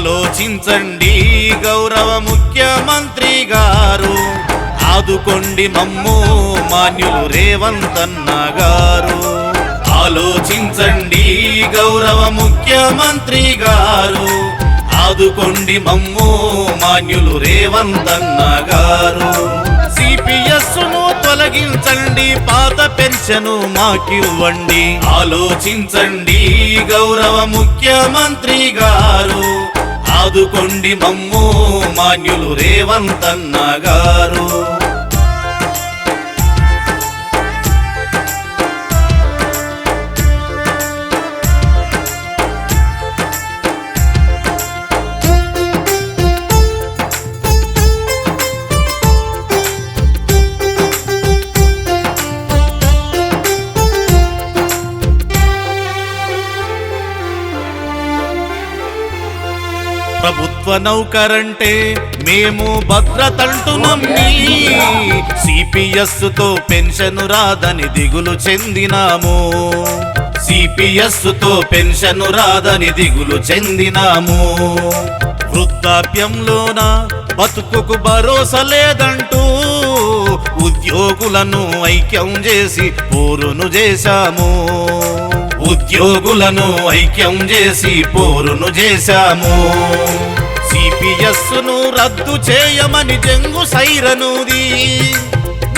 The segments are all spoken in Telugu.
ఆలోచించండి. గౌరవ ముఖ్యమంత్రి గారు ఆదుకోండి మమ్ము మాన్యులు రేవంతన్న గారు ఆలోచించండి. గౌరవ ముఖ్యమంత్రి గారు ఆదుకోండి మమ్ము మాన్యులు రేవంతన్న గారు సిపిఎస్ను తొలగించండి పాత పెన్షను మాకివ్వండి. ఆలోచించండి. గౌరవ ముఖ్యమంత్రి గారు ఆదుకోండి మమ్ము మాన్యులు రేవంతన్న గారు. ప్రభుత్వ నౌకరంటే మేము భద్రతంటు నమ్మి సిపిఎస్తో పెన్షన్ రాదని దిగులు చెందినాము. సిపిఎస్తో పెన్షన్ రాదని దిగులు చెందినాము. వృద్ధాప్యంలోన బతుకుకు భరోసా లేదంటూ ఉద్యోగులను ఐక్యం చేసి పోరును చేశాము. ఉద్యోగులను ఐక్యం చేసి పోరును చేశాము. సిపిఎస్ను రద్దు చేయమని జంగు సైరనుది.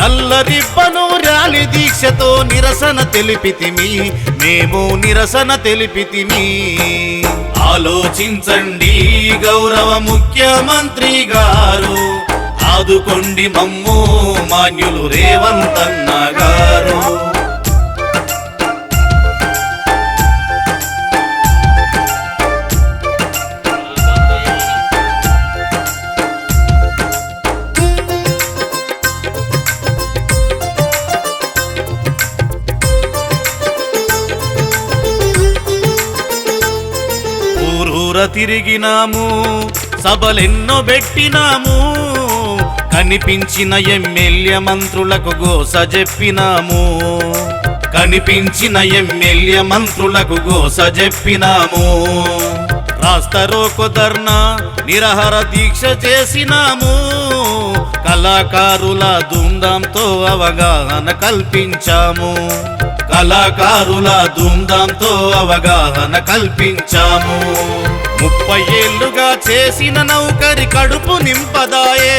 నల్ల రిబ్బను ర్యాలి దీక్షతో నిరసన తెలిపితిమి. మేము నిరసన తెలిపితిమి. ఆలోచించండి గౌరవ ముఖ్యమంత్రి గారు. ఆదుకొండి మమ్ము మాన్యులు రేవంతన్న గారు. తిరిగినాము సభలెన్నో పెట్టినాము కనిపించిన ఎమ్మెల్యే మంత్రులకు గోస చెప్పినాము. కనిపించిన ఎమ్మెల్యే మంత్రులకు గోస చెప్పినాము. రాస్తరోకు ధర్నా నిరహర దీక్ష చేసినాము. కళాకారుల ధూమ్ధాంతో అవగాహన కల్పించాము. కళాకారుల ధూమ్ధాంతో అవగాహన కల్పించాము. ముప్పై ఏళ్ళుగా చేసిన నౌకరి కడుపు నింపదాయే.